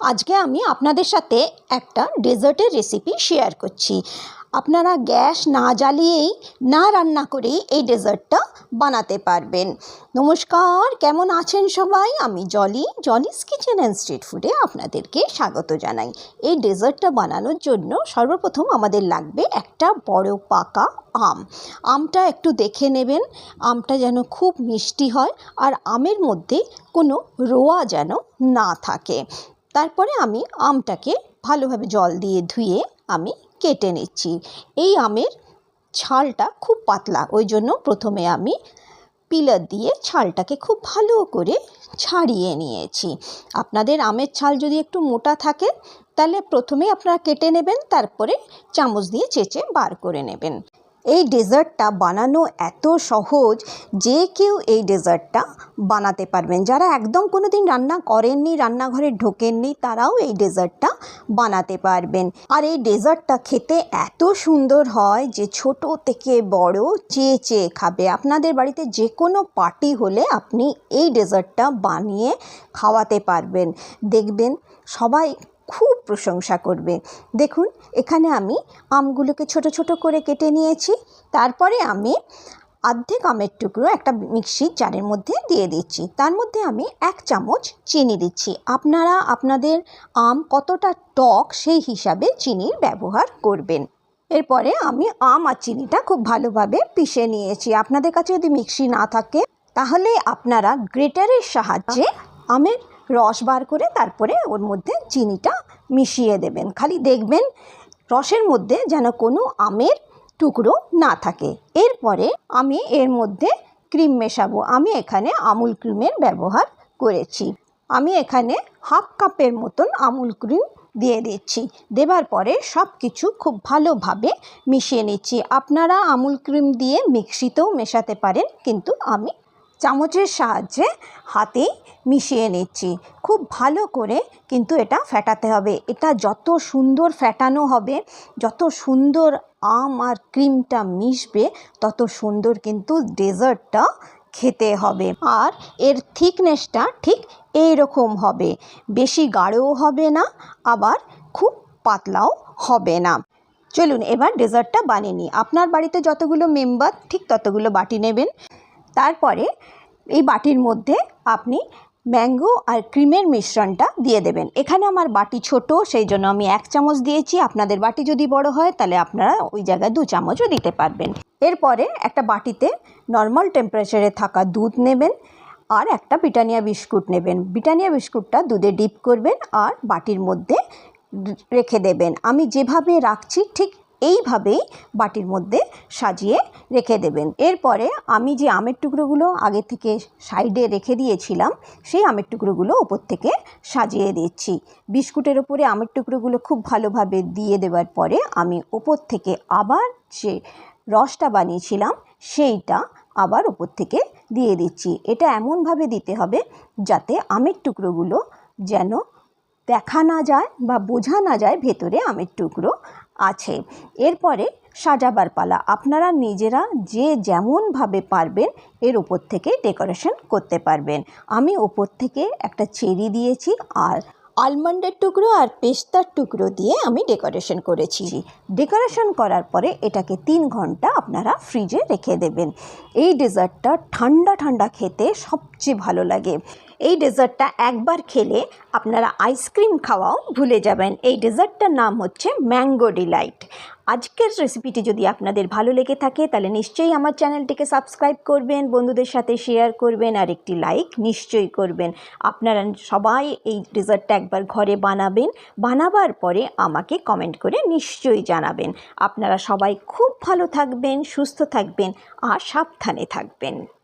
আজকে আমি আপনাদের সাথে একটা ডেজার্টের রেসিপি শেয়ার করছি। আপনারা গ্যাস না জ্বালিয়েই, না রান্না করেই এই ডেজার্টটা বানাতে পারবেন। নমস্কার, কেমন আছেন সবাই? আমি Jolly, Jolly's kitchen and street ফুডে আপনাদেরকে স্বাগত জানাই। এই ডেজার্টটা বানানোর জন্য সর্বপ্রথম আমাদের লাগবে একটা বড় পাকা আম। আমটা একটু দেখে নেবেন, আমটা যেন খুব মিষ্টি হয় আর আমের মধ্যে কোনো রোয়া যেন না থাকে। তারপরে আমি আমটাকে ভালোভাবে জল দিয়ে ধুয়ে আমি কেটে নিচ্ছি। এই আমের ছালটা খুব পাতলা, ওই জন্য প্রথমে আমি পিলার দিয়ে ছালটাকে খুব ভালো করে ছাড়িয়ে নিয়েছি। আপনাদের আমের ছাল যদি একটু মোটা থাকে, তাহলে প্রথমে আপনারা কেটে নেবেন, তারপরে চামচ দিয়ে চেঁচে বার করে নেবেন। এই ডেজার্টটা বানানো এত সহজ যে কেউ এই ডেজার্টটা বানাতে পারবেন। যারা একদম কোনো দিন রান্না করেননি, রান্নাঘরে ঢোকেননি, তারাও এই ডেজার্টটা বানাতে পারবেন। আর এই ডেজার্টটা খেতে এত সুন্দর হয় যে ছোট থেকে বড় চেয়ে চেয়ে খাবে। আপনাদের বাড়িতে যে কোনো পার্টি হলে আপনি এই ডেজার্টটা বানিয়ে খাওয়াতে পারবেন। দেখবেন সবাই খুব প্রশংসা করবে। দেখুন, এখানে আমি আমগুলোকে ছোট ছোট করে কেটে নিয়েছি। তারপরে আমি অর্ধেক আমের টুকরো একটা মিক্সির জারের মধ্যে দিয়ে দিচ্ছি। তার মধ্যে আমি এক চামচ চিনি দিচ্ছি। আপনারা, আপনাদের আম কতটা টক সেই হিসাবে চিনির ব্যবহার করবেন। এরপরে আমি আম আর চিনিটা খুব ভালোভাবে পিষে নিয়েছি। আপনাদের কাছে যদি মিক্সি না থাকে, তাহলে আপনারা গ্রেটারের সাহায্যে আমের রস বার করে তারপরে ওর মধ্যে চিনিটা মিশিয়ে দেবেন। খালি দেখবেন রসের মধ্যে যেন কোনো আমের টুকরো না থাকে। এরপরে আমি এর মধ্যে ক্রিম মেশাবো। আমি এখানে আমুল ক্রিমের ব্যবহার করেছি। আমি এখানে হাফ কাপের মতন আমুল ক্রিম দিয়ে দিচ্ছি। দেবার পরে সব কিছু খুব ভালোভাবে মিশিয়ে নিচ্ছি। আপনারা আমুল ক্রিম দিয়ে মিক্সিতেও মেশাতে পারেন, কিন্তু আমি চামচের সাহায্যে হাতেই মিশিয়ে নিচ্ছি। খুব ভালো করে কিন্তু এটা ফেটাতে হবে। এটা যত সুন্দর ফেটানো হবে, যত সুন্দর আম আর ক্রিমটা মিশবে, তত সুন্দর কিন্তু ডেজার্টটা খেতে হবে। আর এর থিকনেসটা ঠিক এই রকম হবে। বেশি গাঢ়ও হবে না, আবার খুব পাতলাও হবে না। চলুন এবার ডেজার্টটা বানিয়ে নিই। আপনার বাড়িতে যতগুলো মেম্বার, ঠিক ততগুলো বাটি নেবেন। তারপরে এই বাটির মধ্যে আপনি ম্যাঙ্গো আর ক্রিমের মিশ্রণটা দিয়ে দেবেন। এখানে আমার বাটি ছোট, সেই জন্য আমি এক চামচ দিয়েছি। আপনাদের বাটি যদি বড় হয়, তাহলে আপনারা ওই জায়গায় দু চামচও দিতে পারবেন। এরপরে একটা বাটিতে নর্মাল টেম্পারেচারে থাকা দুধ নেবেন আর একটা ব্রিটানিয়া বিস্কুট নেবেন। ব্রিটানিয়া বিস্কুটটা দুধে ডিপ করবেন আর বাটির মধ্যে রেখে দেবেন। আমি যেভাবে রাখছি, ঠিক এইভাবেই বাটির মধ্যে সাজিয়ে রেখে দেবেন। এরপরে আমি যে আমের টুকরোগুলো আগে থেকে সাইডে রেখে দিয়েছিলাম, সেই আমের টুকরোগুলো ওপর থেকে সাজিয়ে দিচ্ছি। বিস্কুটের ওপরে আমের টুকরোগুলো খুব ভালোভাবে দিয়ে দেওয়ার পরে আমি ওপর থেকে আবার যে রসটা বানিয়েছিলাম, সেইটা আবার ওপর থেকে দিয়ে দিচ্ছি। এটা এমনভাবে দিতে হবে যাতে আমের টুকরোগুলো যেন দেখা না যায় বা বোঝা না যায় ভেতরে আমের টুকরো আছে। এরপরে সাজাবার পালা। আপনারা নিজেরা যে যেমনভাবে পারবেন এর ওপর থেকে ডেকোরেশন করতে পারবেন। আমি ওপর থেকে একটা চেরি দিয়েছি আর আলমন্ডের টুকরো আর পেস্তার টুকরো দিয়ে আমি ডেকোরেশন করেছি। ডেকোরেশন করার পরে এটাকে তিন ঘণ্টা আপনারা ফ্রিজে রেখে দেবেন। এই ডেজার্টটা ঠান্ডা ঠান্ডা খেতে সবচেয়ে ভালো লাগে। এই ডেজার্টটা একবার খেলে আপনারা আইসক্রিম খাওয়াও ভুলে যাবেন। এই ডেজার্টটার নাম হচ্ছে ম্যাঙ্গো ডিলাইট। আজকের রেসিপিটি যদি আপনাদের ভালো লেগে থাকে, তাহলে নিশ্চয়ই আমার চ্যানেলটিকে সাবস্ক্রাইব করবেন, বন্ধুদের সাথে শেয়ার করবেন আর একটি লাইক নিশ্চয়ই করবেন। আপনারা সবাই এই ডেজার্টটা একবার ঘরে বানাবেন, বানাবার পরে আমাকে কমেন্ট করে নিশ্চয়ই জানাবেন। আপনারা সবাই খুব ভালো থাকবেন, সুস্থ থাকবেন আর সাবধানে থাকবেন।